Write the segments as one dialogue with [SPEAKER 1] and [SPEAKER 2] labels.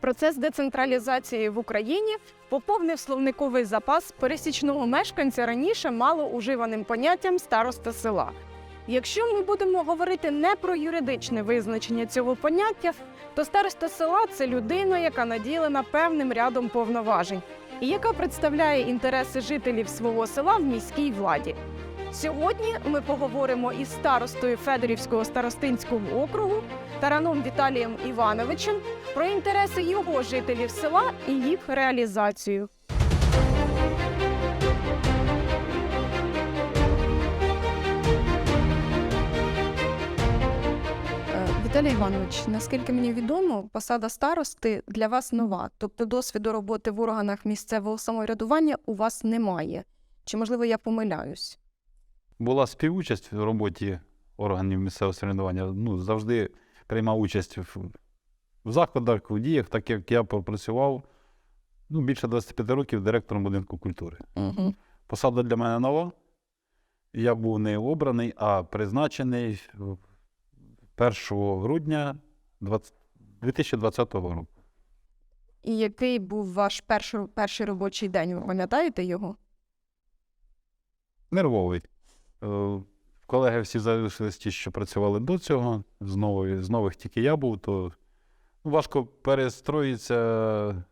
[SPEAKER 1] Процес децентралізації в Україні поповнив словниковий запас пересічного мешканця раніше мало уживаним поняттям староста села. Якщо ми будемо говорити не про юридичне визначення цього поняття, то староста села це людина, яка наділена певним рядом повноважень і яка представляє інтереси жителів свого села в міській владі. Сьогодні ми поговоримо із старостою Федорівського старостинського округу Тараном Віталієм Івановичем про інтереси його жителів села і їх реалізацію. Е, Віталій Іванович, наскільки мені відомо, посада старости для вас нова, тобто досвіду роботи в органах місцевого самоврядування у вас немає. Чи можливо я помиляюсь?
[SPEAKER 2] Була співучасть в роботі органів місцевого самоврядування. Ну, завжди приймав участь в, в заходах, в діях, так як я попрацював ну, більше 25 років директором будинку культури.
[SPEAKER 1] Угу.
[SPEAKER 2] Посада для мене нова. Я був не обраний, а призначений 1 грудня 2020 року.
[SPEAKER 1] І який був ваш перший, перший робочий день? Ви пам'ятаєте його?
[SPEAKER 2] Нервовий. Е, Колеги всі залишились ті, що працювали до цього. З, нової, з нових тільки я був, то ну, важко перестроїтися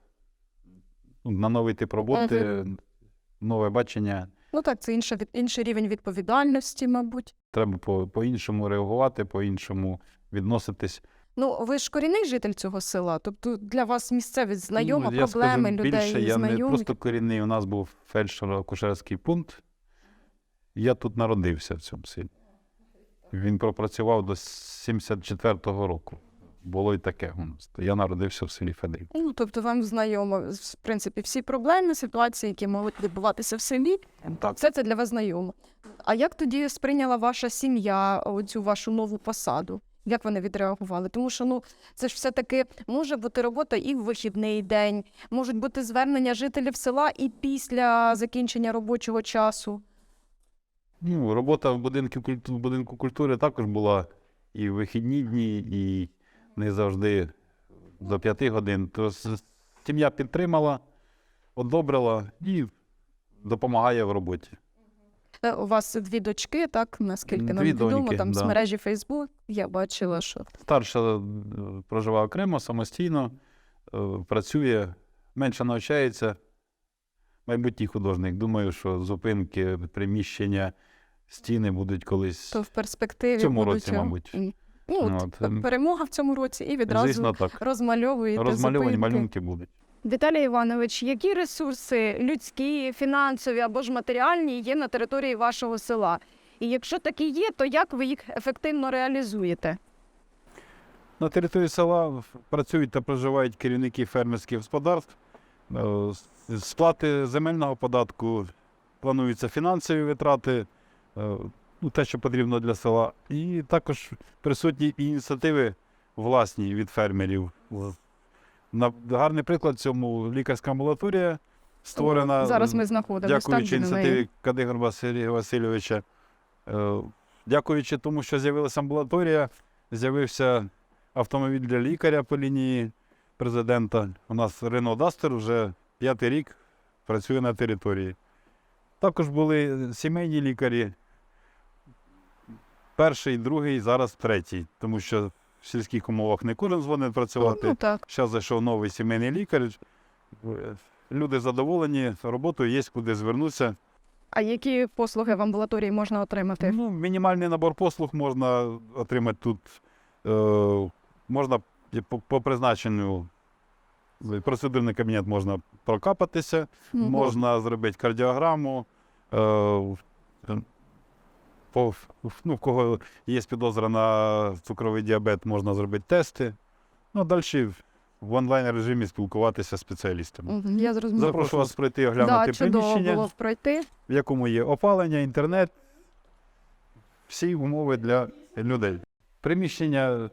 [SPEAKER 2] ну, на новий тип роботи, нове бачення.
[SPEAKER 1] Ну так, це інша, інший рівень відповідальності, мабуть.
[SPEAKER 2] Треба по- по-іншому реагувати, по-іншому відноситись.
[SPEAKER 1] Ну, ви ж корінний житель цього села, тобто для вас місцевість знайома,
[SPEAKER 2] Ну, я
[SPEAKER 1] проблеми
[SPEAKER 2] скажу
[SPEAKER 1] людей
[SPEAKER 2] більше, я
[SPEAKER 1] знайомі.
[SPEAKER 2] не просто корінний, у нас був фельдшер-акушерський пункт. Я тут народився в цьому селі. Він пропрацював до 74-го року. Було й таке у нас. Я народився в селі Федрів.
[SPEAKER 1] Ну, тобто вам знайомо, в принципі, всі проблеми, ситуації, які можуть відбуватися в селі,
[SPEAKER 2] Так.
[SPEAKER 1] все це для вас знайомо. А як тоді сприйняла ваша сім'я оцю вашу нову посаду? Як вони відреагували? Тому що ну це ж все-таки може бути робота і в вихідний день, можуть бути звернення жителів села і після закінчення робочого часу.
[SPEAKER 2] Ну, робота в будинку, в будинку культури також була і в вихідні дні, і не завжди до п'яти годин. То сім'я підтримала, одобрила і допомагає в роботі.
[SPEAKER 1] Е, У вас дві дочки, так наскільки нам
[SPEAKER 2] Дві
[SPEAKER 1] відомо,
[SPEAKER 2] доньки,
[SPEAKER 1] там з мережі Фейсбук. Я бачила, що
[SPEAKER 2] Старша е, проживає окремо, самостійно, е, працює, менше навчається. Майбутній художник. Думаю, що зупинки, приміщення, стіни будуть колись.
[SPEAKER 1] то в перспективі
[SPEAKER 2] В цьому
[SPEAKER 1] будуть,
[SPEAKER 2] році, мабуть.
[SPEAKER 1] Ну, от,
[SPEAKER 2] От, ем,
[SPEAKER 1] перемога в цьому році і відразу
[SPEAKER 2] Звісно, так.
[SPEAKER 1] розмальовуєте
[SPEAKER 2] Розмальовані
[SPEAKER 1] зупинки.
[SPEAKER 2] малюнки будуть.
[SPEAKER 1] Віталій Іванович, які ресурси людські, фінансові або ж матеріальні є на території вашого села? І якщо такі є, то як ви їх ефективно реалізуєте?
[SPEAKER 2] На території села працюють та проживають керівники фермерських господарств. Е, Сплати земельного податку плануються фінансові витрати, ну, те, що потрібно для села. І також присутні ініціативи власні від фермерів. На гарний приклад цьому лікарська амбулаторія створена.
[SPEAKER 1] Зараз ми знаходимося.
[SPEAKER 2] Дякуючи
[SPEAKER 1] так,
[SPEAKER 2] ініціативі Кадигора Василія Васильовича. Е, Дякуючи тому, що з'явилася амбулаторія, з'явився автомобіль для лікаря по лінії президента. У нас Рено Дастер вже п'ятий рік працює на території. Також були сімейні лікарі. Перший, другий, зараз третій, тому що в сільських умовах не кожен згоден працювати.
[SPEAKER 1] Ну так.
[SPEAKER 2] Зараз зайшов новий сімейний лікар. Е, Люди задоволені, роботою є куди звернутися.
[SPEAKER 1] А які послуги в амбулаторії можна отримати?
[SPEAKER 2] Ну, мінімальний набор послуг можна отримати тут. Е, можна по, по призначенню процедурний кабінет можна прокапатися,
[SPEAKER 1] Мгм.
[SPEAKER 2] можна зробити кардіограму. Е, по, ну, в кого є підозра на цукровий діабет, можна зробити тести. Ну, далі в онлайн режимі спілкуватися з спеціалістами.
[SPEAKER 1] Я зрозуміла.
[SPEAKER 2] Запрошую вас прийти
[SPEAKER 1] Да,
[SPEAKER 2] оглянути
[SPEAKER 1] чудово
[SPEAKER 2] приміщення,
[SPEAKER 1] було пройти.
[SPEAKER 2] в якому є опалення, інтернет, всі умови для людей. Приміщення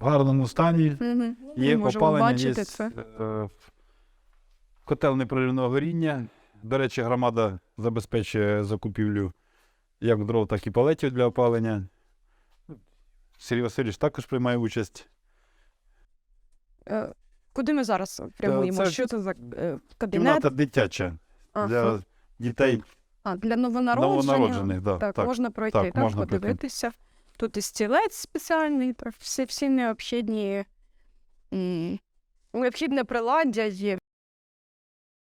[SPEAKER 2] в гарному стані,
[SPEAKER 1] Мгм.
[SPEAKER 2] є
[SPEAKER 1] Ми можемо
[SPEAKER 2] опалення,
[SPEAKER 1] бачити
[SPEAKER 2] є
[SPEAKER 1] це.
[SPEAKER 2] е, котел непрерivного горіння. До речі, громада забезпечує закупівлю як дров, так і палетів для опалення. Сергій Васильович також приймає участь.
[SPEAKER 1] Е, Куди ми зараз прямуємо?
[SPEAKER 2] це
[SPEAKER 1] Що це за е, кабінет?
[SPEAKER 2] Кімната дитяча
[SPEAKER 1] Ага.
[SPEAKER 2] для дітей
[SPEAKER 1] А, для новонароджених.
[SPEAKER 2] новонароджених. Да,
[SPEAKER 1] Так,
[SPEAKER 2] так.
[SPEAKER 1] можна пройти,
[SPEAKER 2] так,
[SPEAKER 1] так,
[SPEAKER 2] можна пройти.
[SPEAKER 1] подивитися. Тут і стілець спеціальний, всі, всі необхідні необхідне приладдя є.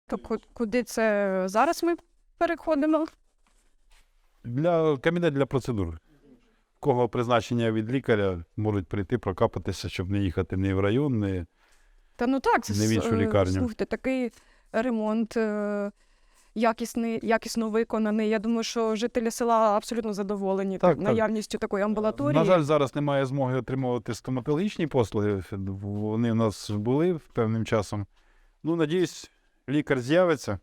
[SPEAKER 1] То куди це зараз ми переходимо?
[SPEAKER 2] Для кабінет для процедур. Кого призначення від лікаря можуть прийти прокапатися, щоб не їхати ні в район, ні
[SPEAKER 1] Та ну так,
[SPEAKER 2] Не в іншу
[SPEAKER 1] е,
[SPEAKER 2] лікарню.
[SPEAKER 1] Слухайте, такий ремонт е, якісний, якісно виконаний. Я думаю, що жителі села абсолютно задоволені
[SPEAKER 2] Так, так.
[SPEAKER 1] наявністю такої амбулаторії.
[SPEAKER 2] На жаль, зараз немає змоги отримувати стоматологічні послуги. Вони в нас були певним часом. Ну, надіюсь, лікар з'явиться.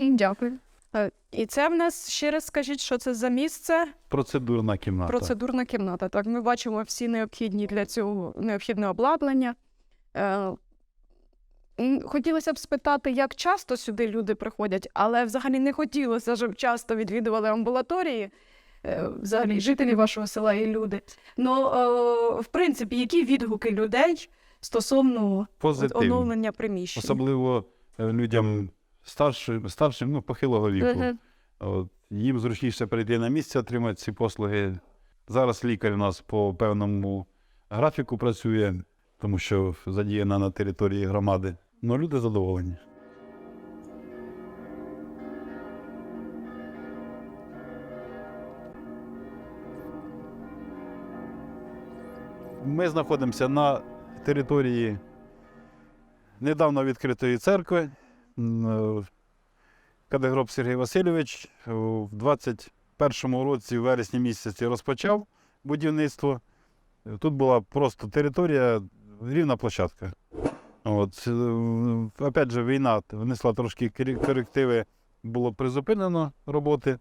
[SPEAKER 1] Дякую. Е, І це в нас ще раз скажіть, що це за місце?
[SPEAKER 2] Процедурна кімната.
[SPEAKER 1] Процедурна кімната. Так, ми бачимо всі необхідні для цього необхідне обладнання. Хотілося б спитати, як часто сюди люди приходять, але взагалі не хотілося, щоб часто відвідували амбулаторії. е, Взагалі, жителі вашого села і люди. Ну, в принципі, які відгуки людей стосовно
[SPEAKER 2] Позитивні.
[SPEAKER 1] оновлення приміщень?
[SPEAKER 2] Особливо е, людям старшим, старшим ну, похилого віку.
[SPEAKER 1] Мгм.
[SPEAKER 2] От, їм зручніше прийти на місце, отримати ці послуги. Зараз лікар у нас по певному графіку працює, тому що задіяна на території громади. Ну, люди задоволені. Ми знаходимося на території недавно відкритої церкви. Е, Кадегроб Сергій Васильович в 21-му році, в вересні місяці, розпочав будівництво. Тут була просто територія, рівна площадка. От, е, опять же, війна внесла трошки корективи, було призупинено роботи.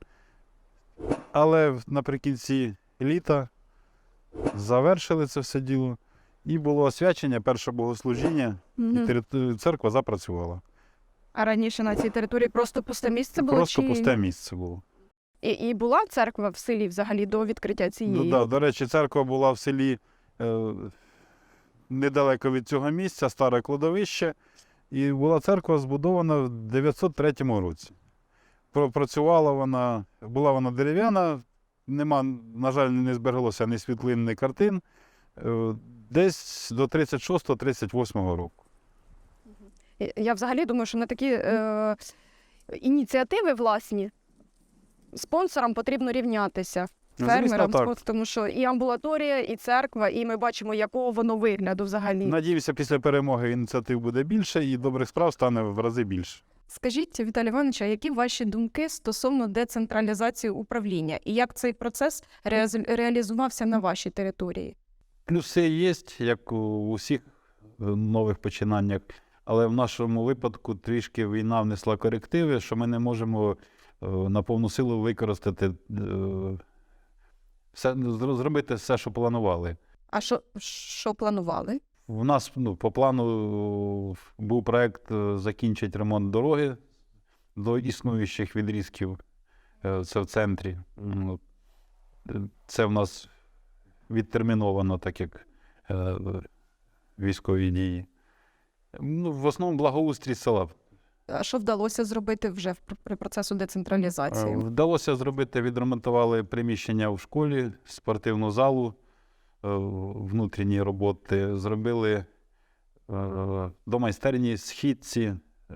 [SPEAKER 2] Але наприкінці літа завершили це все діло. І було освячення, перше богослужіння, і
[SPEAKER 1] Мгм.
[SPEAKER 2] терит- церква запрацювала.
[SPEAKER 1] А раніше на цій території просто пусте місце було?
[SPEAKER 2] Просто
[SPEAKER 1] чи...
[SPEAKER 2] пусте місце було.
[SPEAKER 1] І, і була церква в селі взагалі до відкриття цієї?
[SPEAKER 2] Ну, да, до речі, церква була в селі е, недалеко від цього місця, старе кладовище. І була церква збудована в 903 році. Про- Працювала вона, була вона дерев'яна, нема, на жаль, не збереглося ні світлин, ні картин. Е, Десь до 36-38 року.
[SPEAKER 1] Я взагалі думаю, що на такі е, ініціативи власні спонсорам потрібно рівнятися.
[SPEAKER 2] Ну, звісно,
[SPEAKER 1] Фермерам,
[SPEAKER 2] так.
[SPEAKER 1] тому що і амбулаторія, і церква, і ми бачимо, якого воно вигляду взагалі.
[SPEAKER 2] Надіюся, після перемоги ініціатив буде більше і добрих справ стане в рази більше.
[SPEAKER 1] Скажіть, Віталій Іванович, а які ваші думки стосовно децентралізації управління і як цей процес реаз- реалізувався на вашій території?
[SPEAKER 2] Плюси є, як у всіх е, нових починаннях, але в нашому випадку трішки війна внесла корективи, що ми не можемо на повну силу використати е, все, зробити все, що планували.
[SPEAKER 1] А що, що планували?
[SPEAKER 2] У нас ну, по плану е, був проект е, закінчити ремонт дороги до існуючих відрізків. Е, Це в центрі. Е, Це в нас відтерміновано, так як е, військові дії. Ну, в основному благоустрій села.
[SPEAKER 1] А що вдалося зробити вже при процесу децентралізації?
[SPEAKER 2] Е, Вдалося зробити, відремонтували приміщення в школі, спортивну залу, е, внутрішні роботи, зробили е, до майстерні східці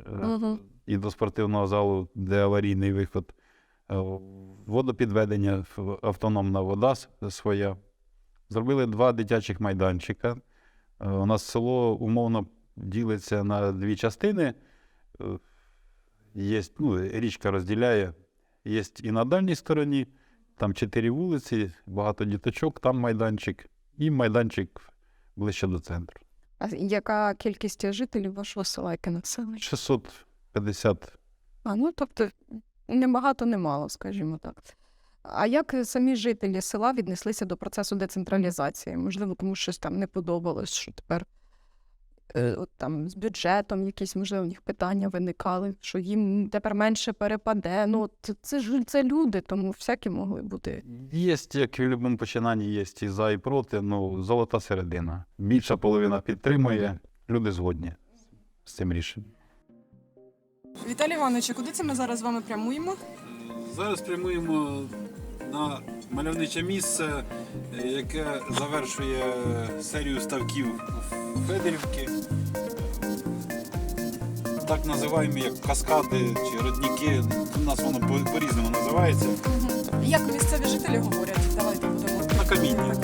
[SPEAKER 1] Мгм.
[SPEAKER 2] і до спортивного залу, де аварійний виход, водопідведення, автономна вода своя. Зробили два дитячих майданчика. У нас село умовно ділиться на дві частини. Є, ну, річка розділяє. Є і на дальній стороні, там чотири вулиці, багато діточок, там майданчик, і майданчик ближче до центру.
[SPEAKER 1] А яка кількість жителів вашого села, яке населення?
[SPEAKER 2] 650
[SPEAKER 1] А ну тобто небагато, немало, скажімо так. А як самі жителі села віднеслися до процесу децентралізації? Можливо, комусь щось там не подобалось, що тепер там з бюджетом якісь, можливо, у них питання виникали, що їм тепер менше перепаде. Ну, це, це ж це люди, тому всякі могли бути.
[SPEAKER 2] Є, як і в будь-якому починанні, є і за, і проти, ну, золота середина. Більша половина підтримує, люди згодні з цим рішенням.
[SPEAKER 3] Віталій Іванович, куди це ми зараз з вами прямуємо?
[SPEAKER 2] Зараз прямуємо на мальовниче місце, яке завершує серію ставків Федорівки. Так називаємо як каскади чи родники. У нас воно по- по-різному називається.
[SPEAKER 3] Як місцеві жителі говорять? Давайте будемо
[SPEAKER 2] На каміння.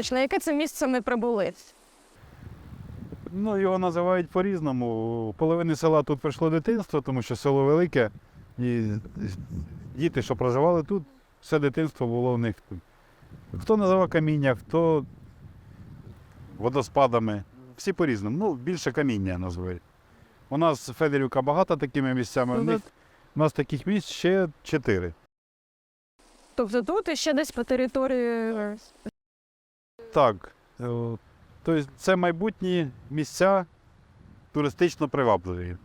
[SPEAKER 1] Іванович, на яке це місце ми прибули?
[SPEAKER 2] Ну, його називають по-різному. У половини села тут прийшло дитинство, тому що село велике. І діти, що проживали тут, все дитинство було в них тут. Хто називав каміння, хто водоспадами. Всі по-різному. Ну, більше каміння називають. У нас Федорівка багата такими місцями. У, них, у нас таких місць ще чотири.
[SPEAKER 1] Тобто тут і ще десь по території.
[SPEAKER 2] Так. е, Тобто це майбутні місця туристично привабливі.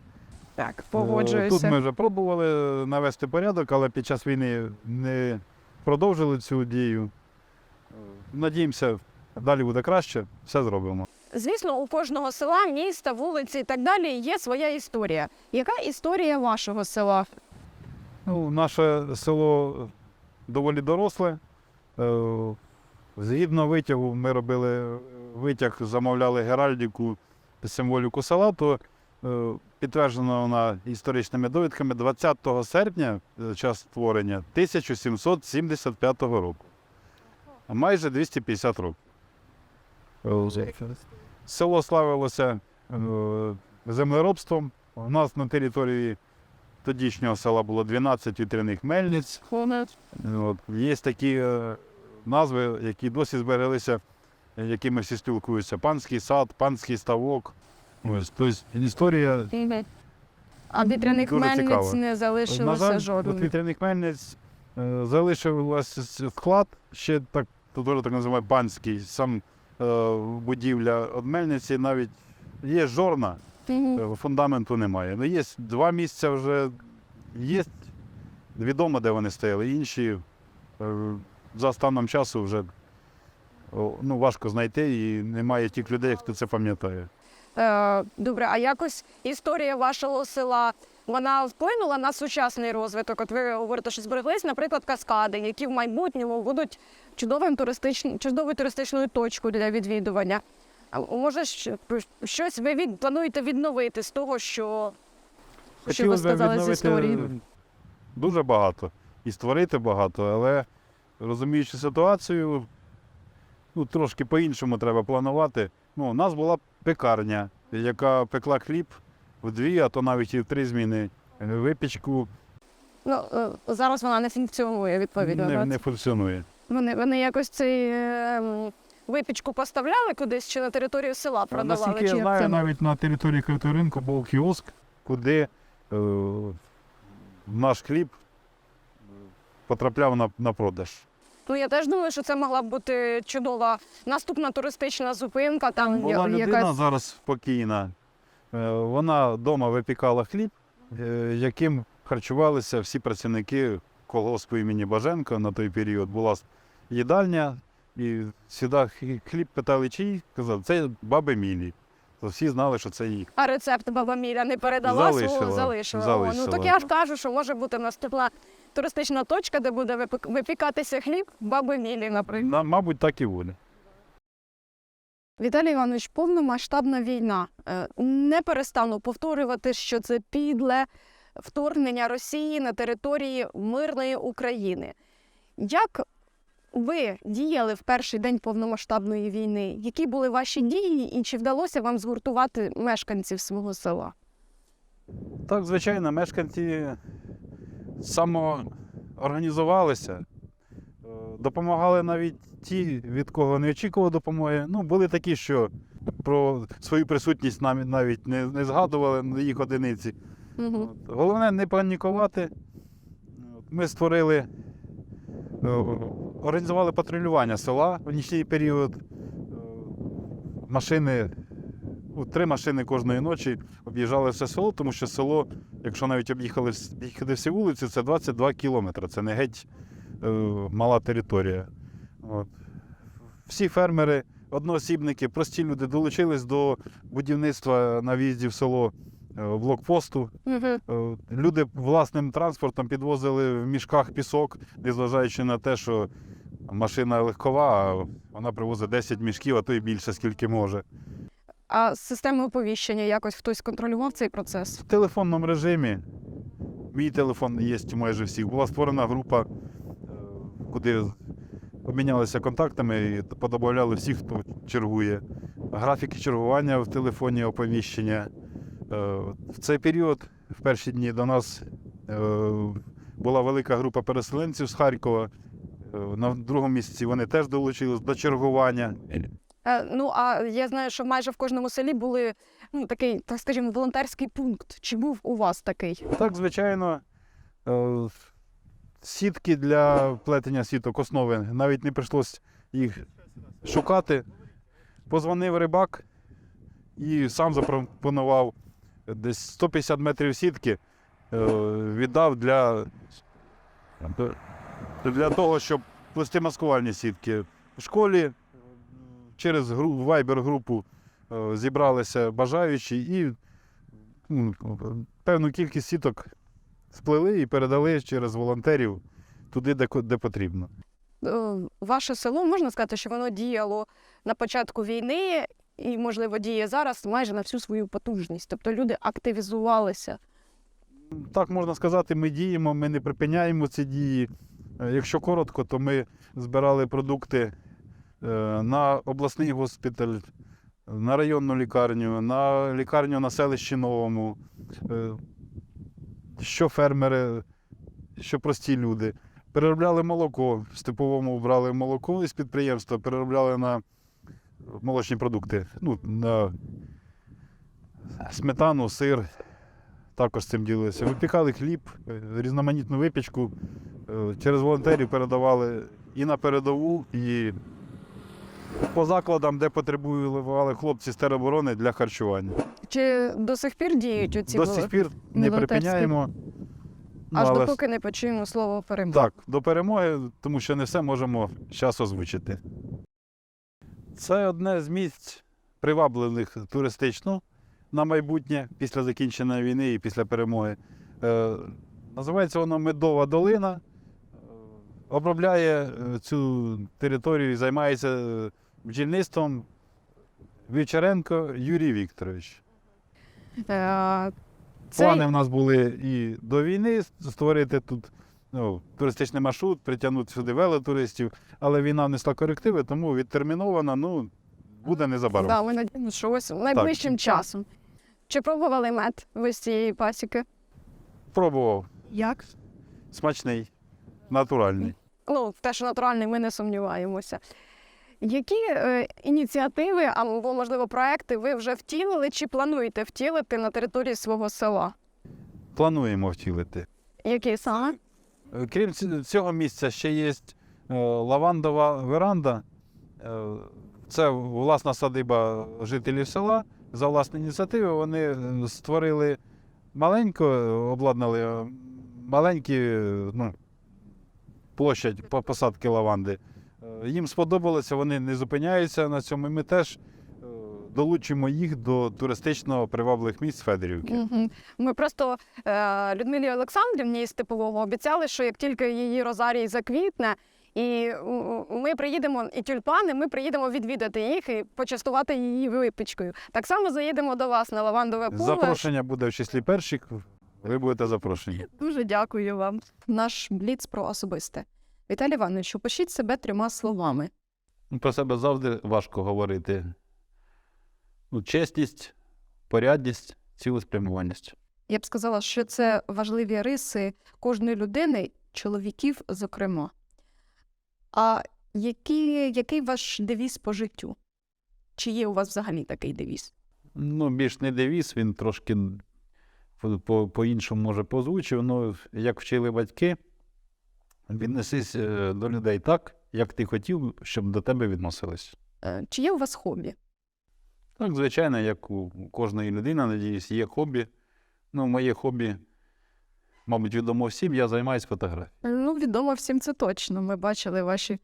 [SPEAKER 1] Так,
[SPEAKER 2] Е, Тут ми вже пробували навести порядок, але під час війни не продовжили цю дію. Е, Надіємося, далі буде краще, все зробимо.
[SPEAKER 1] Звісно, у кожного села, міста, вулиці і так далі є своя історія. Яка історія вашого села?
[SPEAKER 2] Ну, наше село доволі доросле. Е, Згідно витягу, ми робили витяг, замовляли геральдику символіку села, то е, підтверджена вона історичними довідками 20 серпня, е, час створення, 1775 року. Майже 250 років. Село славилося е, землеробством. У нас на території тодішнього села було 12 вітряних мельниць. От. Є такі е, назви, які досі збереглися, е, якими всі спілкуються. Панський сад, панський ставок. Ось, тобто історія.
[SPEAKER 1] А вітряних
[SPEAKER 2] Дуже
[SPEAKER 1] мельниць
[SPEAKER 2] цікаво.
[SPEAKER 1] не
[SPEAKER 2] На
[SPEAKER 1] залишилося
[SPEAKER 2] жаль, от
[SPEAKER 1] жодної.
[SPEAKER 2] вітряних мельниць е, залишився склад, ще так, то теж так називаємо панський, сам е, будівля від мельниці навіть є жорна,
[SPEAKER 1] Мгм.
[SPEAKER 2] Е, фундаменту немає. Ну, є два місця вже є відомо, де вони стояли. Інші е, за станом часу вже ну, важко знайти і немає тих людей, хто це пам'ятає.
[SPEAKER 1] Е, Добре, а якось історія вашого села вона вплинула на сучасний розвиток? От ви говорите, що збереглись, наприклад, каскади, які в майбутньому будуть чудовим туристичним, чудовою туристичною точкою для відвідування. А може, щось ви від, плануєте відновити з того, що, що ви сказали з історії?
[SPEAKER 2] Дуже багато. І створити багато, але розуміючи ситуацію, ну, трошки по-іншому треба планувати. Ну, у нас була пекарня, яка пекла хліб в дві, а то навіть і в три зміни. Е, Випічку
[SPEAKER 1] Ну, е, зараз вона не функціонує, відповідно.
[SPEAKER 2] не, не функціонує.
[SPEAKER 1] Вони, вони якось цей е, випічку поставляли кудись чи на територію села продавали?
[SPEAKER 2] Наскільки
[SPEAKER 1] чи
[SPEAKER 2] я знаю,
[SPEAKER 1] це?
[SPEAKER 2] навіть на території Кривого ринку був кіоск, куди е, наш хліб потрапляв на, на продаж.
[SPEAKER 1] Ну я теж думаю, що це могла б бути чудова наступна туристична зупинка. Там
[SPEAKER 2] Була людина
[SPEAKER 1] якась
[SPEAKER 2] зараз спокійна. Е, Вона вдома випікала хліб, е, яким харчувалися всі працівники колгоспу імені Баженко на той період. Була їдальня, і сюди хліб питали, чий, казав, це баби Мілі. то всі знали, що це їх.
[SPEAKER 1] А рецепт баба Міля не передала
[SPEAKER 2] Залишила,
[SPEAKER 1] свого залишила. О. Ну так я ж кажу, що може бути наступна туристична точка, де буде випікатися хліб баби Мілі, наприклад.
[SPEAKER 2] На, мабуть, так і буде.
[SPEAKER 1] Віталій Іванович, повномасштабна війна. Е, Не перестану повторювати, що це підле вторгнення Росії на території мирної України. Як ви діяли в перший день повномасштабної війни? Які були ваші дії, і чи вдалося вам згуртувати мешканців свого села?
[SPEAKER 2] Так, звичайно, мешканці самоорганізувалися, е, допомагали навіть ті, від кого не очікували допомоги. Ну, були такі, що про свою присутність нам навіть не, не згадували на їх одиниці.
[SPEAKER 1] Угу.
[SPEAKER 2] Головне не панікувати. Ми створили, е, організували патрулювання села в нічний період. Е, Машини, три машини кожної ночі об'їжджали все село, тому що село, якщо навіть об'їхали об'їхати всі вулиці, це 22 кілометри. Це не геть е, мала територія. От. Всі фермери, одноосібники, прості люди долучились до будівництва на в'їзді в село е, блокпосту.
[SPEAKER 1] Угу.
[SPEAKER 2] Люди власним транспортом підвозили в мішках пісок, незважаючи на те, що машина легкова, а вона привозить 10 мішків, а то й більше, скільки може.
[SPEAKER 1] А системи оповіщення якось хтось контролював цей процес?
[SPEAKER 2] В телефонному режимі, мій телефон є майже всіх, була створена група, е, куди обмінялися контактами і подобавляли всіх, хто чергує. Графіки чергування в телефоні, оповіщення. Е, В цей період, в перші дні до нас е, була велика група переселенців з Харкова. На другому місяці вони теж долучились до чергування.
[SPEAKER 1] Е, ну а я знаю, що майже в кожному селі були ну, такий, так скажімо, волонтерський пункт. Чи був у вас такий?
[SPEAKER 2] Так, звичайно, е, сітки для плетення сіток основи навіть не прийшлось їх шукати. Позвонив рибак і сам запропонував десь 150 метрів сітки, е, віддав для, для того, щоб плести маскувальні сітки. В школі через гру- Viber-групу е, зібралися бажаючі і ну, певну кількість сіток сплели і передали через волонтерів туди, де, де потрібно.
[SPEAKER 1] Е, Ваше село можна сказати, що воно діяло на початку війни і, можливо, діє зараз майже на всю свою потужність. Тобто люди активізувалися.
[SPEAKER 2] Так можна сказати, ми діємо, ми не припиняємо ці дії. Е, Якщо коротко, то ми збирали продукти на обласний госпіталь, на районну лікарню, на лікарню на селищі Новому. Е, Що фермери, що прості люди. Переробляли молоко. В степовому брали молоко із підприємства, переробляли на молочні продукти. Ну, на сметану, сир. Також цим ділилися. Випікали хліб, е, різноманітну випічку. е, Через волонтерів передавали і на передову, і по закладам, де потребували хлопці з тероборони для харчування.
[SPEAKER 1] Чи до сих пір діють оці
[SPEAKER 2] До сих пір не
[SPEAKER 1] волонтерські?
[SPEAKER 2] припиняємо.
[SPEAKER 1] Аж
[SPEAKER 2] але
[SPEAKER 1] допоки не почуємо слово перемоги?
[SPEAKER 2] Так, до перемоги, тому що не все можемо зараз озвучити. Це одне з місць привабливих туристично на майбутнє після закінчення війни і після перемоги. Е, називається воно Медова долина. Обробляє е, цю територію і займається е, бджільництвом Вівчаренко Юрій Вікторович.
[SPEAKER 1] Е, Цей...
[SPEAKER 2] Плани в нас були і до війни створити тут ну, туристичний маршрут, притягнути сюди велотуристів, але війна внесла корективи, тому відтермінована, ну, буде незабаром.
[SPEAKER 1] Да, ми надіємося, що ось найближчим часом. Чи пробували мед ви з цієї пасіки?
[SPEAKER 2] Пробував.
[SPEAKER 1] Як?
[SPEAKER 2] Смачний, натуральний.
[SPEAKER 1] Ну, те, що натуральний, ми не сумніваємося. Які е, ініціативи або, можливо, проекти ви вже втілили чи плануєте втілити на території свого села?
[SPEAKER 2] Плануємо втілити.
[SPEAKER 1] Які саме?
[SPEAKER 2] Е, Крім цього місця, ще є е, лавандова веранда. Е, Це власна садиба жителів села. За власні ініціативи вони е, створили маленько, е, обладнали е, маленькі е, ну, площадь посадки лаванди. Е, Їм сподобалося, вони не зупиняються на цьому. І ми теж е, долучимо їх до туристично привабливих місць Федорівки.
[SPEAKER 1] Мгм. Ми просто е, Людмилі Олександрівні із типового обіцяли, що як тільки її розарій заквітне, і ми приїдемо, і тюльпани, ми приїдемо відвідати їх і почастувати її випічкою. Так само заїдемо до вас на лавандове поле.
[SPEAKER 2] Запрошення буде в числі перших. Ви будете запрошені.
[SPEAKER 1] Дуже дякую вам. Наш бліц про особисте. Віталій Іванович, опишіть себе трьома словами.
[SPEAKER 2] Ну, Про себе завжди важко говорити. Ну, чесність, порядність, цілеспрямованість.
[SPEAKER 1] Я б сказала, що це важливі риси кожної людини, чоловіків, зокрема. А який, який ваш девіз по життю? Чи є у вас взагалі такий девіз?
[SPEAKER 2] Ну, більш не девіз, він трошки по-іншому може позвучив. Ну, як вчили батьки, віднесись е, до людей так, як ти хотів, щоб до тебе відносились.
[SPEAKER 1] Е, Чи є у вас хобі?
[SPEAKER 2] Так, звичайно, як у кожної людини, надіюсь, є хобі. Ну, моє хобі, мабуть, відомо всім, я займаюся фотографією.
[SPEAKER 1] Ну, відомо всім це точно. Ми бачили ваші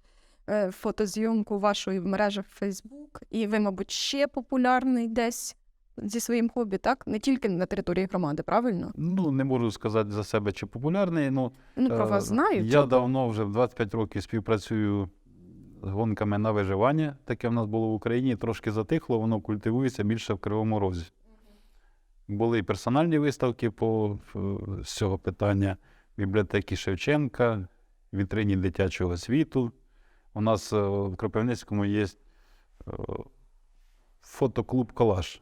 [SPEAKER 1] е, фотозйомку вашої в мережах Facebook, і ви, мабуть, ще популярний десь зі своїм хобі, так? Не тільки на території громади, правильно?
[SPEAKER 2] Ну, не можу сказати за себе, чи популярний. Ну,
[SPEAKER 1] Ну, про
[SPEAKER 2] Е,
[SPEAKER 1] вас знають.
[SPEAKER 2] Я давно вже в 25 років співпрацюю з гонками на виживання. Таке в нас було в Україні. Трошки затихло, воно культивується більше в Кривому Розі. Були і персональні виставки по е, з цього питання бібліотеки Шевченка, вітрині дитячого світу. У нас е, в Кропивницькому є фотоклуб Колаж,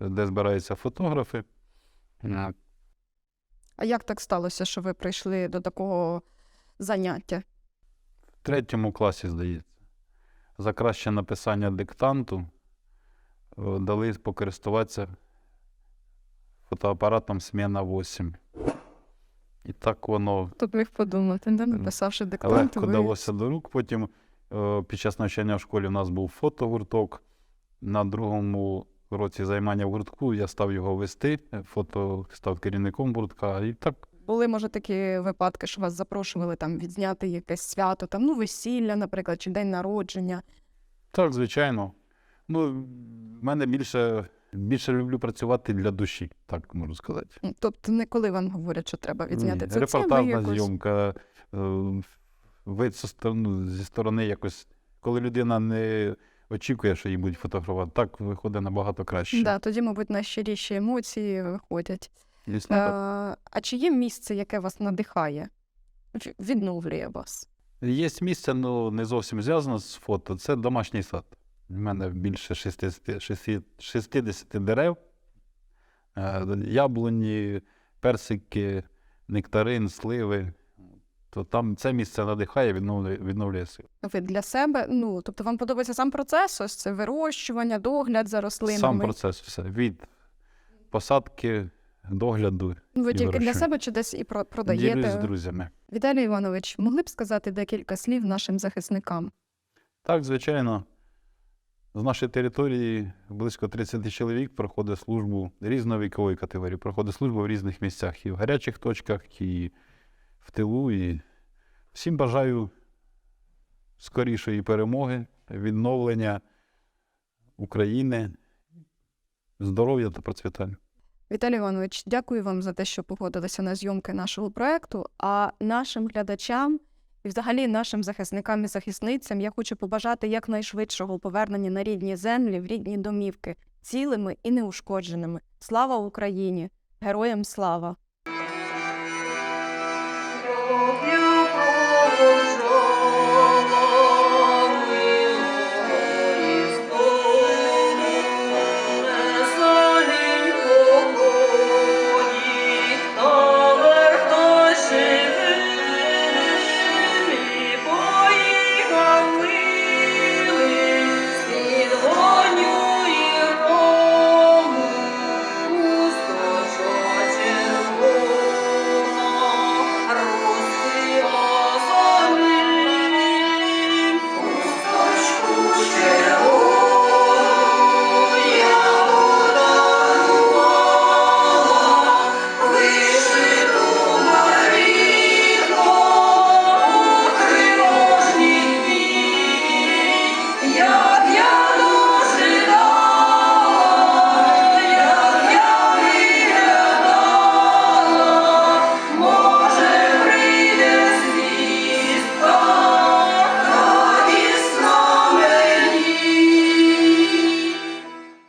[SPEAKER 2] де збираються фотографи.
[SPEAKER 1] А як так сталося, що ви прийшли до такого заняття?
[SPEAKER 2] В третьому класі, здається. За краще написання диктанту дали покористуватися фотоапаратом Сміна 8. І так воно
[SPEAKER 1] Тут міг подумати, да? написавши диктант.
[SPEAKER 2] легко
[SPEAKER 1] ви...
[SPEAKER 2] далося до рук. Потім під час навчання в школі у нас був фотогурток. На другому році займання в гуртку я став його вести, е, фото став керівником гуртка. І так
[SPEAKER 1] Були, може, такі випадки, що вас запрошували там відзняти якесь свято, там, ну, весілля, наприклад, чи день народження.
[SPEAKER 2] Так, звичайно. Ну, в мене більше, більше люблю працювати для душі, так можу сказати.
[SPEAKER 1] Тобто не коли вам говорять, що треба відзняти
[SPEAKER 2] Ні,
[SPEAKER 1] це.
[SPEAKER 2] Репортажна
[SPEAKER 1] якось...
[SPEAKER 2] зйомка, е, вид зі сторони якось, коли людина не очікує, що її будуть фотографувати, так виходить набагато краще.
[SPEAKER 1] Да, тоді, мабуть, найщиріші емоції виходять.
[SPEAKER 2] Дійсно,
[SPEAKER 1] Е,
[SPEAKER 2] так.
[SPEAKER 1] а чи є місце, яке вас надихає, відновлює вас?
[SPEAKER 2] Є місце, але не зовсім зв'язано з фото. Це домашній сад. У мене більше 60, 60 дерев, е, яблуні, персики, нектарин, сливи. То там це місце надихає, відновлює, відновлює сили.
[SPEAKER 1] Ви для себе, ну, тобто вам подобається сам процес, ось це вирощування, догляд за рослинами.
[SPEAKER 2] Сам процес все. Від посадки, догляду.
[SPEAKER 1] Ну, Ви
[SPEAKER 2] і
[SPEAKER 1] тільки для себе чи десь і про-
[SPEAKER 2] Ділюсь з
[SPEAKER 1] продаєте?
[SPEAKER 2] друзями.
[SPEAKER 1] Віталій Іванович, могли б сказати декілька слів нашим захисникам?
[SPEAKER 2] Так, звичайно. З нашої території близько 30 чоловік проходить службу різновікової категорії, проходить службу в різних місцях, і в гарячих точках, і в тилу. І всім бажаю скорішої перемоги, відновлення України, здоров'я та процвітання.
[SPEAKER 1] Віталій Іванович, дякую вам за те, що погодилися на зйомки нашого проекту. А нашим глядачам і взагалі нашим захисникам і захисницям я хочу побажати якнайшвидшого повернення на рідні землі, в рідні домівки, цілими і неушкодженими. Слава Україні! Героям слава!